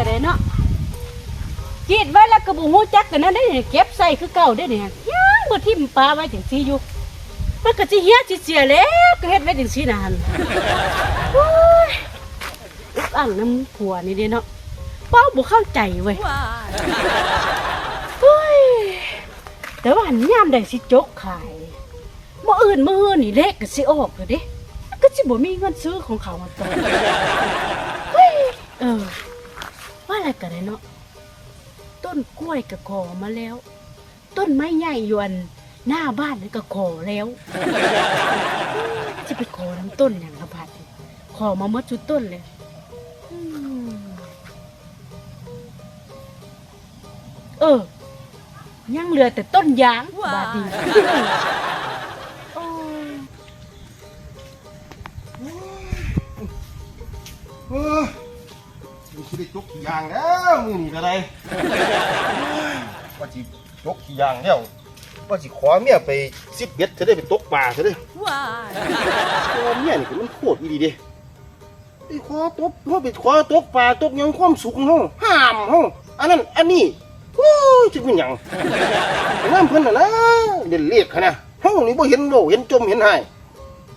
วนี่ก็ได้เนาะกรีดไว้แล้วก็บ่ฮู้จักกันนั่นได้เนี่ยเก็บใส่คือเก่าได้เนี่ยยังบ่ทิ่มปลาไว้จังซี่อยู่มันก็สิเฮียสิเสียแล้วก็เฮ็ดไว้จังซี่นานโอ้ยอึกอังน้ำผัวนี่เด้เนาะเป้าบ่เข้าใจเว้ยเฮ้ยแต่ว่าหันยามได้สิจกขายมื้ออื่นมื้ออื่นนี่เลขก็สิออกแล้วเด้ก็สิบ่มีเงินซื้อของเขามาต่อเฮ้ยเออว่า อะไรกันเนาะต้นกล้วยก็ขอมาแล้ว ต้นไม้ใหญ่ยวนหน้าบ้านนั่นก็ขอแล้ว จะไปขอน้ำต้นอย่างละพัดขอมาเมื่อจุดต้นเลยอืมเออ ยังเหลือแต่ต้นยางบาดนีโอ้ย เออ มันสิได้จกขี้ยางแล้วมือนี่ก็ได้ ว่าสิจกขี้ยางแล้วว่าสิขอเมียไปสิบเบ็ดจะได้ไปตกปลาจะได้ขอเมียนี่ก็มันโคตรอีดีเด้ไปขอตกเฮาไปขอตกปลาตกหยังความสุขของเฮาห้ามเฮาอันนั้นอันนี้โอ้ยจะเป็นหยังไอ้น้ำเพิ่นน่ะนะเล่นเลขขนาดเฮานี่บ่เห็นโลเห็นจมเห็นหาย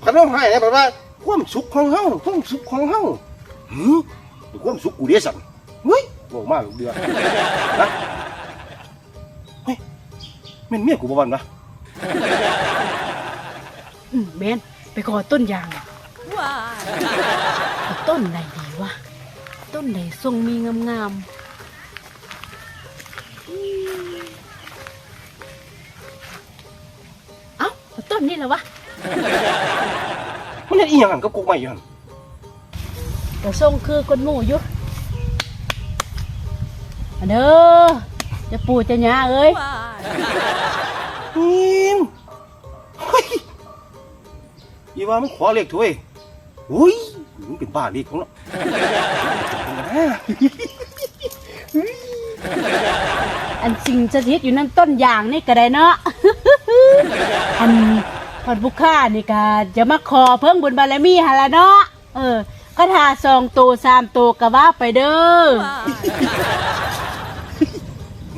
คันเฮาหายนะแปลว่าความสุขของเฮาความสุขของเฮาหืม ดูความสุขกูเดียสันเฮ้ยโง่มากลูกเดือนะเฮ้ยแม่นเมียกูบ่วันวะอืมแมนไปขอต้นยางอะเอาต้นไหนดีวะ ต้นไหนทรงมีงามๆอืมเอ้าเอาต้นนี้แหละวะ มันเล่นอีหยังกันกับกูไม่อยัน เดี๋ยวส่งคือคนหมู่อยู่มาเด้อจะปู่จะย่าเอ้ยหิมเฮ้ยอีว่ามันขอเลขถ้วยอุ้ยมึงเป็นบ้าเลขของเนาะเป็นกันนะอันสิ่งสถิตอยู่นั่นต้นยางนี่ก็ได้เนาะ อันพอดบุคค่านี่ก็จะมาขอเพิ่งบุญบารมีหนละเนาะ เออ ก็ทาซองโตสามโตก็ว่าไปเด้อ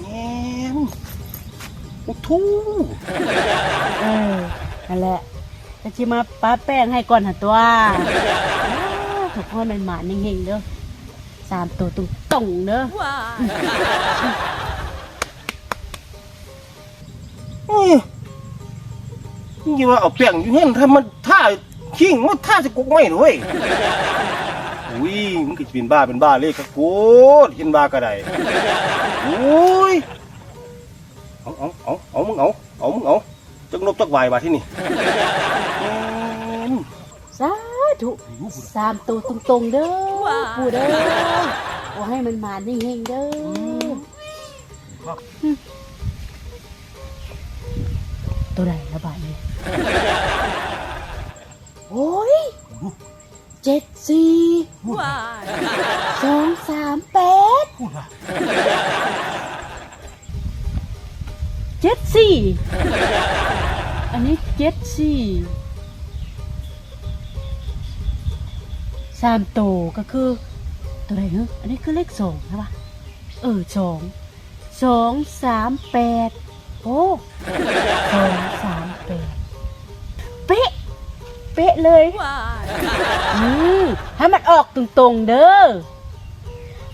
แม่มโอ้ทูเออนั่นแหละจะชิมาป้าแป้งให้ก่อนหะตัวอ้าวถูกพ่อมันหมาเฮงๆเด้อสามตัวตรงตรงๆเด้อเอ้ยนี่ว่าเอาแป้งอยู่เห็นถ้ามันท่า ขิงมันท่าจะกุกไม่หน่อยอุ้ยมันก็เป็นบ้าเป็นบ้าเลยครับโคตรเห็นบ้าก็ได้อุ้ยเอาเอาเอาเอามึงเอาเอามึงเอาจักนบจักวายบาที่นี่แม่นสาธุสามตัวตรงๆเด้อผู้เด้อขอให้มันหมาเฮงๆเด้ออืมตัวไหนระบาดเนี่ย โอ้ยเจ็ดสี่สองสามแปดเจ็ดสี่อันนี้เจ็ดสี่สามโตวก็คือ ตัวไหนเนอะอันนี้คือเลขสองใช่ปะเออสองสองสามแปดโอ้สอง เป๊ะเลยอืมให้มันออกตรงๆเด้อ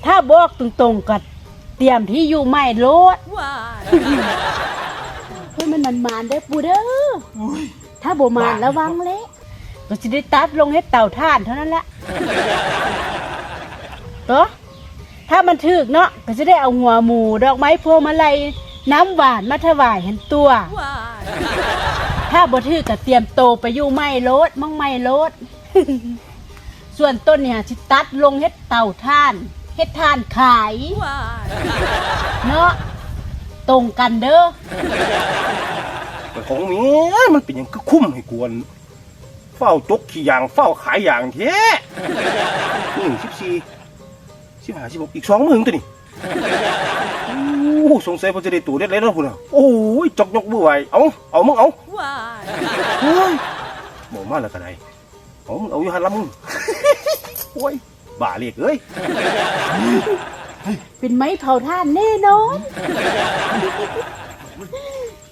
ถ้าบอกตรงๆก็เตรียมที่อยู่ใหม่โลดเฮ้ยมันมันมานๆเด้อปูเด้อถ้าบ่มานระวังเละก็จะได้ตัดลงให้เต่าท่านเท่านั้นแหละตัวถ้ามันถึกเนาะก็จะได้เอาหัวหมูดอกไม้พวงมาลัยน้ำหวานมาถวายเห็นตัว ถ้าบ่ถือก็เตรียมโตไปอยู่ไม้โลดมั่งไม้โลด ส่วนต้นเนี่ยสิตัดลงเฮ็ดเต่าท่านเฮ็ดท่านขาย เนาะตรงกันเด้อแต่ของเมียมันเป็นหยังก็คุ้มให้กวน เฝ้าจกขี้ยางเฝ้าขายยางแท้หนึ่งสิบสี่สิบห้าสิบหกอีกสองหมื่นตัวนี่โอ้สงสัยผมจะได้ตัวเด็ดเลยเนาะพุ่นอะโอ้ยจกยกมือไหวเอาเอามึงเอาเฮ้ยบอกมาแล้วก็ได้เอามึงเอาอยู่หันละมึงโอ้ยบ้าเลขเอ้ยเป็นไม้เผาท่านแน่นอน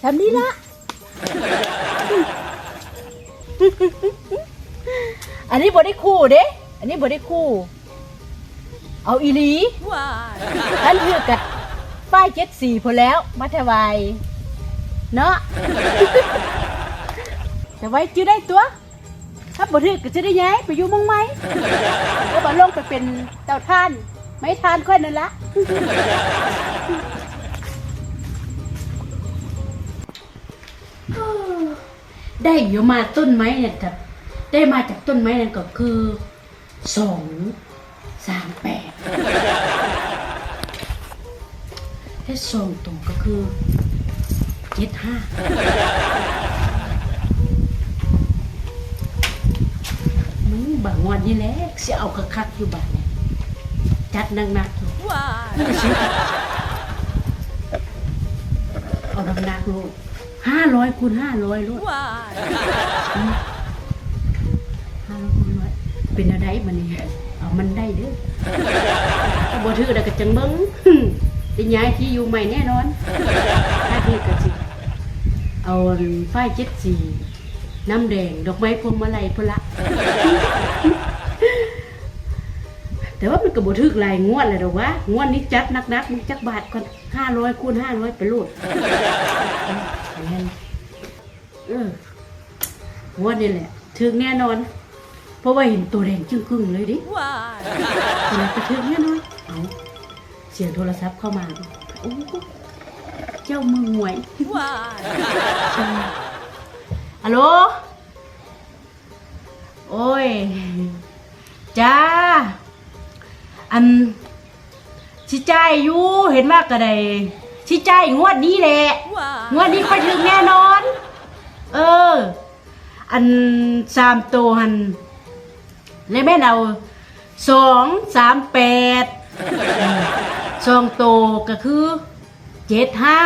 ทำนี้ละอันนี้บอได้คู่เด้ อันนี้บอได้คู่ เอาอีหลีท่านเลือกกับ ป้ายเจ็ดสี่พอแล้วมาถวายเนาะ แต่ไว้จื้อได้ตัว ถ้าบ่ถือก็จะได้ย้ายไปอยู่มองไหมก็บ่ลงไปเป็นเต่าท่าน ไม่ทานค่อยนั่นละได้อยู่มาต้นไม้เนี่ยกับ ได้มาจากต้นไม้นั่นก็คือสองสามแปด ถ้าสองตรงก็คือเจ็ดห้ามึงบางวันนี่แหละเสียเอากระคักอยู่บ้านเนี่ยจัดหนักๆอยู่ไม่ได้ซื้อเอาหนักๆลูกห้าร้อยคูณห้าร้อยลูกห้าร้อยคูณร้อยเป็นอะไรมันนี่เอามันได้เด้อบ่ถือได้ก็จังเบิ่ง ได้ย้ายที่อยู่ใหม่แน่นอนถ้าถือก็สิเอาฝ้ายเจ็ดสีน้ำแดง ดอกไม้พวงมาลัยพุ่นละ แต่ว่ามันก็บ่ถึกหลายงวดเลยดอกวะงวดนี้จัดนักๆมึงจักบาทก่อนห้าร้อยคูณห้าร้อยไปโลดเออแม่นเอองวดนี่แหละถึกแน่นอน เพราะว่าเห็นตัวแดงจึ้งครึ่งเลยดิตัวไหนก็ถึกแน่นอนเอาเสียงโทรศัพท์เข้ามาโอ้เจ้ามือหวยเออฮัลโหล โอ้ย จ้า อันชิจ่ายอยู่เห็นว่ากระไดชิจ่ายงวดนี้แหละ งวดนี้ค่อยถึงแน่นอน เออ อันสามตัวหันเลยแม่นเอาสองสามแปด สองตัวก็คือเจ็ดห้า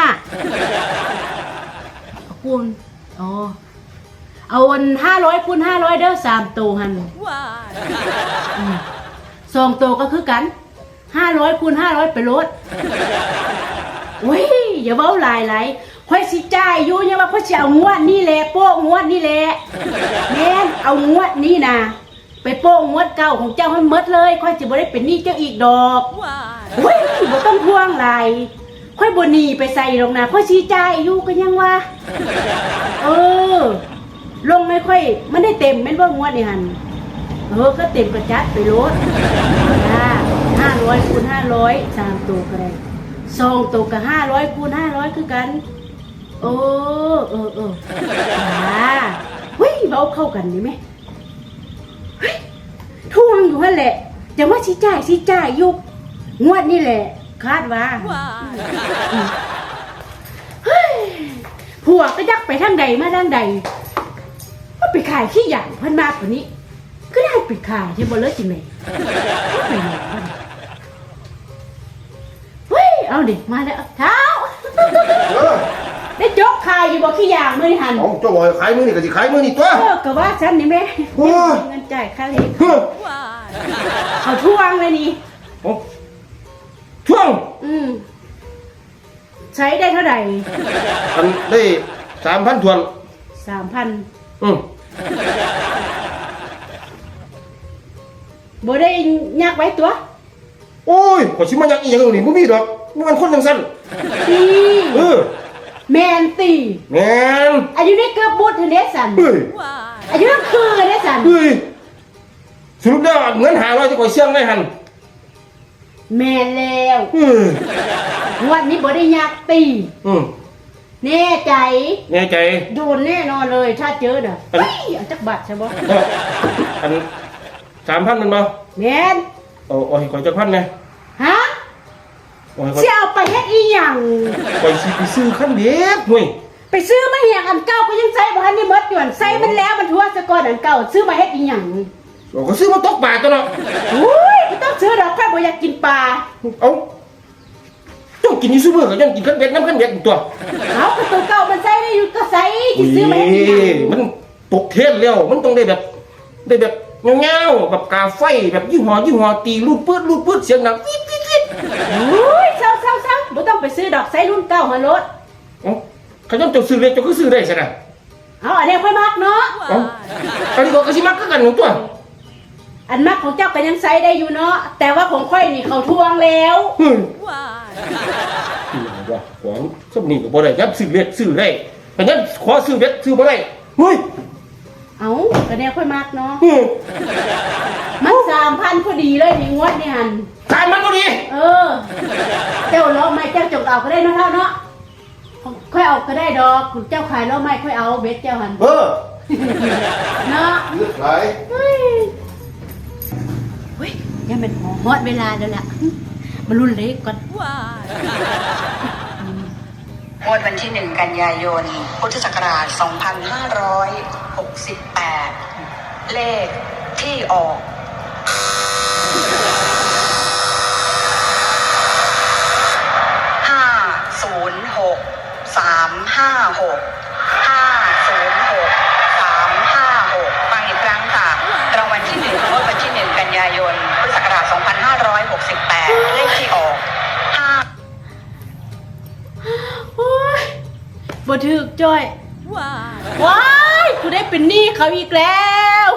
เอาคูณอ๋อเอาวันห้าร้อยคูณห้าร้อยเด้อสามตัวหันอืมสองตัวก็คือกันห้าร้อยคูณห้าร้อยไปลดโอ้ยอย่าเบ้าหลายหลายค่อยสิจ่ายอยู่ยังว่าค่อยสิเอางวดนี่แหละโป้งวดนี่แหละแม่นเอางวดนี่นะ ไปโป้งวดเก่าของเจ้าให้หมดเลยค่อยจะบ่ได้เป็นหนี้เจ้าอีกดอกโอ้ยบ่ต้องห่วงหลายค่อยบ่หนีไปใส่หรอกนะค่อยสิจ่ายอยู่ก็ยังว่าเออ ลงไม่ค่อยมันได้เต็มแม่นว่างวดนี่หันเออก็เต็มกระจัดไปรถจ้าห้าร้อยคูณห้าร้อยสามตัวก็ได้สองตัวกับห้าร้อยคูณห้าร้อยคือกัน โอ้เออเออจ้าเฮ้ยเบาเข้ากันนี่ไหมเฮ้ย ทวงอยู่นั่นแหละจะว่าสิจ่ายสิจ่ายอยุกงวดนี่แหละ คาดว่าเฮ้ยผัวก็ยักไปทางใดมาทางใดว่าไปขายขี้หยางเพันมากกว่านี้ ก็ได้ไปขายที่บนเลิศจริงไหมไปไหนวะเนี่ยเฮ้ยเอาดิมาแล้วเท้าเออได้จกขายอยู่บ่ขี้หยางมือหัน เอาเจ้าบอกให้ขายมือนี่ก็สิขายมือนี่ตัว เออก็ว่าฉันนี่แม่โอ้ย เงินจ่ายค่าเลข เฮ้อ เขาทวงเลยนี่เอาช่วงอืมใช้ได้เท่าไหร่อันได้สามพันทวน สามพันอืมบ่ได้ยักไว้ตัวโอ้ยขอชิมาอยากอีหยังนี่บ่มีดอกมันคนจังซั่นตีเออแมนตีแม่นอายุได้เกือบบุตรเดสันเฮ้ยอายุนั่นคือเดสันเฮ้ย สรุปแล้วเงินหาร้อยจะก่อยเสี่ยงได้หันแมนแล้วเฮ้ยงวันนี้บ่ได้ยักตี อืมแน่ใจ แน่ใจ โดนแน่นอนเลยถ้าเจอเด้ออันเฮ้ยเอาจักบัตรใช่บ่ก็อันสามพันมันบ่แมนเอาเอาให้ข่อยจักพันไงฮะเอาให้ข่อยสิเอาไปเฮ็ดอีหยังข่อยสิไปซื้อคันเด็กห่วยไปซื้อมาเหียงอันเก่าก็ยังใส่บ่ทันได้หมดอยู่อันใส่มันแล้วมันทั่วซะก่อนอันเก่า ซื้อมาเฮ็ดอีหยัง เราก็ซื้อมาตกปลาตัวเนาะอุ้ยบ่ต้องซื้อดอกค่อยบ่อยากกินปลาเอาเจ้ากินนี่ซื้อมือก็ยังกินคันเบ็ดน้ำคันเบ็ดอีกตัวเอาก็ตัวเก่ามันใส่ได้อยู่ก็ใส่สิซื้อมาเฮ็ดอีหยังมันตกเทศแล้วมันต้องได้แบบ ได้แบบเงาๆแบบกาไฟแบบยี่ห้อยี่ห้อตีรูดปืดรูดปืดเสียงดังวิดวิดวิดโอ้ยเศร้าเศร้าเศร้าบ่ต้องไปซื้อดอกไซรุ่นเก่าหารถเอ๋อเขาต้องจะซื้อเลยจะก็ซื้อได้ใช่ไหมเอาอันนี้ค่อยมักเนาะ เอ๋ออันนี้ก็กระชิมักก็กันหนูตัว อันมักของเจ้าก็ยังใช้ได้อยู่เนาะแต่ว่าของค่อยนี่เขาทวงแล้วเฮ้ยนี่ว่าของสมนี่ก็บ่ได้ยับซื้อเล็ดซื้อได้เพราะงั้นขอซื้อเล็ดซื้อบ่ได้เฮ้ยเอาก็เนี่ยค่อยมักเนาะเฮ้ยมันสามพันพอดีเลยนี่งวดนี่หันทานมันก็ดีเออ เจ้าล้อไม้เจ้าจงเอาก็ได้เนาะเท่าเนาะค่อยเอาก็ได้ดอกคุณเจ้าขายล้อไม้ค่อยเอาเบ็ดเจ้าหันเออเนาะ เลือกหลาย เฮ้ยเฮ้ยยังเป็นหอฮอดเวลาแล้วล่ะมารุ่นเล็กก่อนงวดวันที่ 1 กันยายน พุทธศักราช 2568 เลขที่ออกห้าศูนย์หกสามห้าหก ถึกจ้อยว้ายกูได้เป็นหนี้เขาอีกแล้ว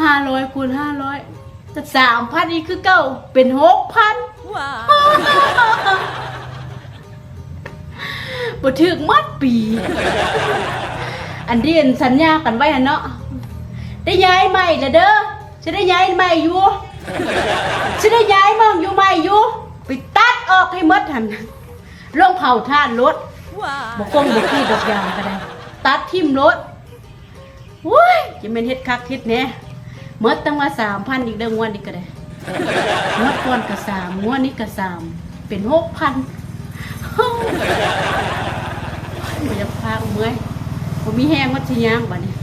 ห้าร้อยคูณห้าร้อยจะสามพันอีกคือเก้าเป็นหกพันบ่ถึกมัดปี อันที่เห็นสัญญากันไว้หั่นเนาะได้ย้ายใหม่ละเด้อฉันได้ย้ายใหม่อยู่ฉันได้ย้ายมองอยู่ใหม่อยู่ไปตัดออกให้หมดหัน ลงเผาท่านรถบกกงบกขี้ดอกยางก็ได้ ตัดทิ่มรถว้ยจะเป็นเฮ็ดคักเฮ็ดแหน่หมดตั้งว่าสามพันอีกเดือนงวดนี้ก็ได้งวดก่อนก็สามงวดนี้ก็สามเป็นหกพันมันจะพาเมื่อยผมมีแห้งวัดชิยางบ่เนี่ย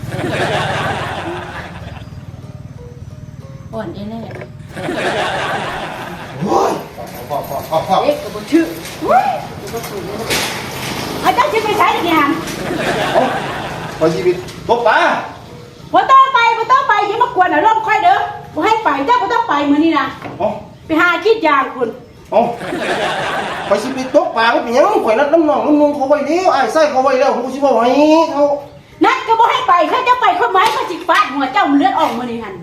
อ่อนเอ้แหละโอ้ยพอพอพอพอเอ๊ะกับบชื่อ เฮ้ยกับ่ถูกเลยอาจารย์จะไปใช้อีกอย่างเอชีวิตตบปลาบ่ต้องไปบ่ต้องไปอย่ามากวนอารมณ์ค่อยเด้อบ่ให้ไปเจ้าบ่ต้องไปมื้อนี้นะเอาไปหาคิดยางคุณเอาไปชีวิตตบปลาไม่เป็นหยังข่อยนัดน้ำหนองน้ำนุ่งเขาไว้แล้วไอ้ไส้เขาไว้แล้วผมสิบอกให้เขานัดก็บ่ให้ไปเขาจะไปคนไม้เขาสิฟาดหัวเจ้าเลือดออกมื้อนี้หั่น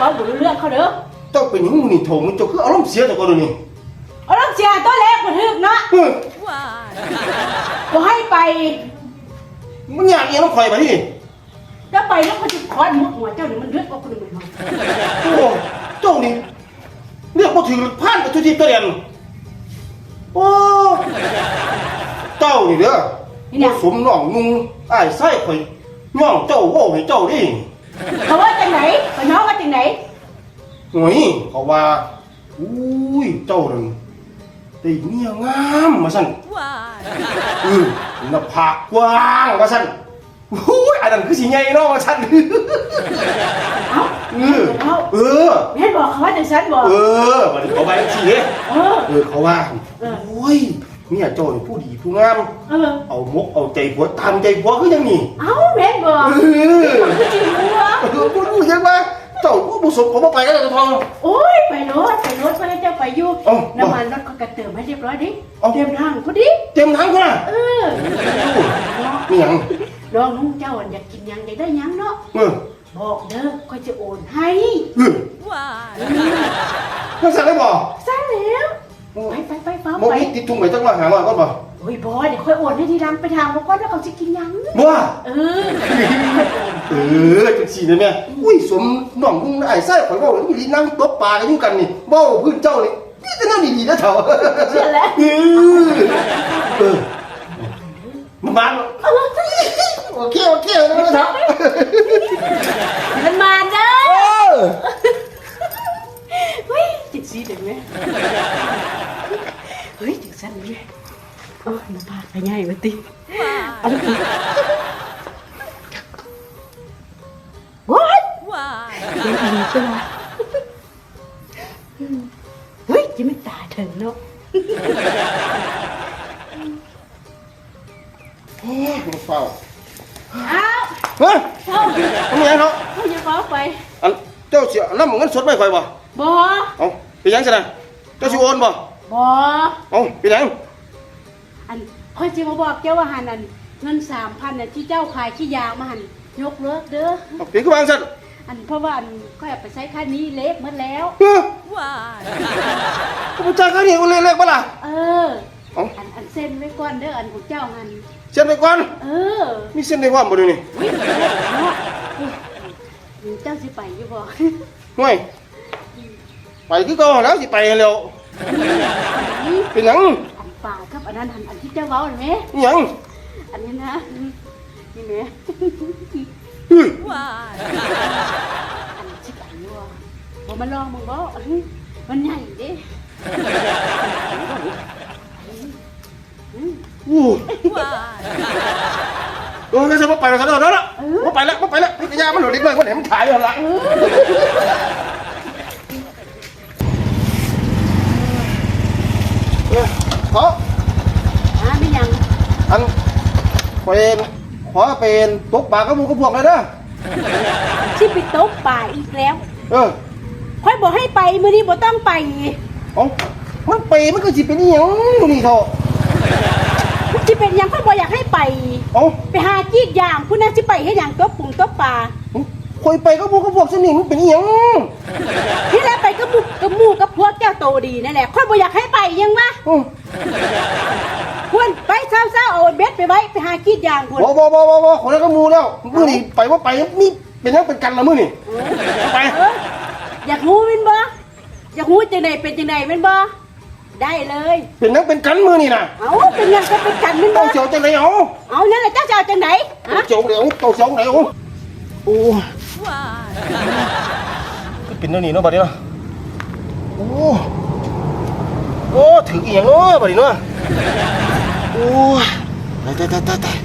ก็บ่รู้เรื่องเขาเด้อเจ้าเป็นหยังมึงนี่โถมึงเจ้าคืออารมณ์เสียแต่ก่อนนี่อาลูกเสียตัวเล็ กบ่ถึกเนาะเฮ้ยบ่ให้ไปมันอยากเอียงน้ำข่อยไปที่ถ้าไปแล้วเขาจะคอนมุกหัวเจ้านี่มันเลือดออกคนอื่นมาโอ้เจ้านี่เรียกว่าถือผ่านกับทุกทีตัวเดียนโอ้เจ้านี่เด้อนี่เนี่ยสมน้องนุ่งไอ้ไส้ข่อยย่องเจ้าโว้ให้เจ้าดิเขาว่าจังไหนเขาน้องว่าจังไหน หวยเขาว่าอุ้ยเจ้านั่น ได้เมียงามมาสั่นอือหน้าผากกว้างมาสั่นอุ้ยอันนั้นคือสิใหญ่เนาะมาสั่นเอ้าเออเออแม่บอกเขาว่าจังฉันบอกเออมันเขาไปทีเด้เออเออเขาว่าเออโอ้ยเนี่ยเจ้านี่ผู้ดีผู้งามเออเอามกเอาใจผัวตามใจผัวคือยังนี่เอ้าแม่บอกเออเขาจริงหัวเออพูดยังว่า เจ้าผู้บุสมของมาไปแล้วเจ้าทอง โอ้ย ไปรถไปรถเพื่อให้เจ้าไปอยู่เอ้าน้ำมันรถเขากระเติมให้เรียบร้อยดิเอ้า เตรียมทางพอดีเต็มทั้งคนน่ะเออนี่หยังลองนุ่งเจ้าอยากกินหยังอยากได้หยังเนาะเออบอกเด้อก็จะโอนให้เออมันสั่งได้บ่ซะแล้วไปไปไปฟ้าโมไปมีติดทุ่งไปจังหวะหาหน่อยก่อนบ่โอ้ยบอยเดี๋ยวค่อยโอนให้ทีหลังไปถามเขาก่อนว่าเขาจะกินหยัง บ่เออ เออจังซี่นะแม่อุ้ยสมน้องมึงไอ้ไส้ข่อยเว้าอีหลีนั่งตบปลากันอยู่กันนี่เว้าพื้นเจ้านี่นี่แต่นั่นดีๆนะเฒ่าเชื่อแล้ว เออเออมันมาโอเคโอเคนะครับมันมาเด้อเออเฮ้ยจิตซีถึงไหมเฮ้ยถึงสั้นเลยโอ้ยน้ำปากไปง่ายมาติเอาลูก เดี๋ยวดีตัวเฮ้ยจะไม่ตายถึงเนาะโอ้ยมันเฝ้าอ้าวเฮ้มันมีหยังเนาะเขาจะบอกไปอันเจ้าเสียน้ำเงินสดไม่ค่อยบ่บอเอาเป็นหยังซะนะเจ้าสิโอนบ่บอเอาเป็นหยังอันค่อยจะมาบอกเจ้าว่าหันอันเงินสามพันน่ะที่เจ้าขายขี้ยางมาหันยกเลิกเด้อเอาเป็นคือวางซั่น อันเพราะว่าอันค่อยเอาไปใช้ค่านี้เล็กหมดแล้วเฮ้อกูบ่จ่ายค่านี่กูเล็กๆบ่ล่ะ เออ เอาอันอันเส้นไว้ก่อนเด้ออันของเจ้าหันเซ็นไปก่อน เออมีเส้นในความบ่เดี๋ยวนี้วิ่งไปเลยเนาะนี่เจ้าสิไปอยู่บ่ ห่วย ไปคือเก่าแล้วสิไปแล้วนี่เป็นหยังอันป่าครับอันนั้นอันอันที่เจ้าเว้าเห็นไหม อิหยังอันนี้นะนี่ แหมเฮ้ยอันชิบอันวัวบ่มาลองมึงบ่มันใหญ่เด้อู้เออก็จะบ่ไปแล้วกันแล้วเนาะบ่ไปแล้วบ่ไปแล้วนี่กระยามันหลุดเล็กน้อยคนไหนมันขายอยู่หั่นล่ะเออขออ่าไม่ยังอันเป็น ขอเป็นตกปลากับหมูกับพวกเลยเด้อชิไปตกป่าอีกแล้ว เออค่อยบอกให้ไปมื้อนี้บ่ต้องไปเอามันไปมันก็สิเป็นอีหยังดูนี่เถอะสิเป็นหยังค่อยบ่อยากให้ไป เอาไปหาจีดยางผู้นั้นสิไปให้หยังตบปุ่งตบปลาคอยไปกับหมูกับพวกสนิมมันเป็นอีหยังที่แรกไปกับหมู่กับหมู่กับพวกเจ้าโตดีนั่นแหละค่อยบ่อยากให้ไปยังวะ อืม ควรไปเช้าๆเอาเบ็ดไปไว้ไปหาจีดยางควรบ่บ่บ่บ่บ่คนนั้นก็หมูแล้วมื้อนี้ไปว่าไปนี่เป็นหยังเป็นกันละมื้อนี่ไปเอออยากรู้เป็นบ่อยากรู้จังไดเป็นจังไดเป็นบ่ได้เลย เป็นหยังเป็นกันมื้อนี่น่ะเอาเป็นหยังก็เป็นกันเป็นบ่เต้าเจียวจังไดเอาเอานั่นแหละเจ้าจะเอาจังไดฮะเจียวเดี๋ยวเต้าเจียวไหนเอาโอ้ก็เป็นเดี๋ยวนี้เนาะบัดนี้เนาะโอ้โอ้ถึงอีหยังเนาะบัดนี้เนาะ โอ้ยตายตายตายตาย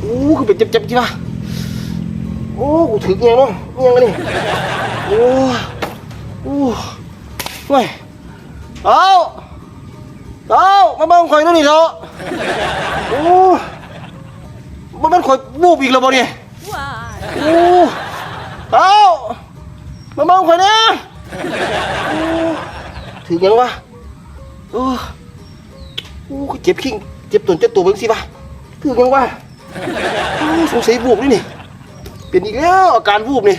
โอ้คือเป็นเจ็บๆจิวะโอ้กูถึงอีหยังเนาะอีหยังนนี่โอ้โอ้เว้ยเอาเอามาบิ่งข่อยนู่นนี่เถอะโอ้มันมันข่อยบูบอีกแล้วบ่เนี่ยโอ้เอามาบิ่งข่อยนะโอ้ถึงยังวะโอ้ โอ้เจ็บขิงเจ็บตนเจ็บตัวเบิ่งสิวะถึงยังวะโอ้สงสัยบูบนี่นี่ เป็นอีกแล้วอาการบูบนี่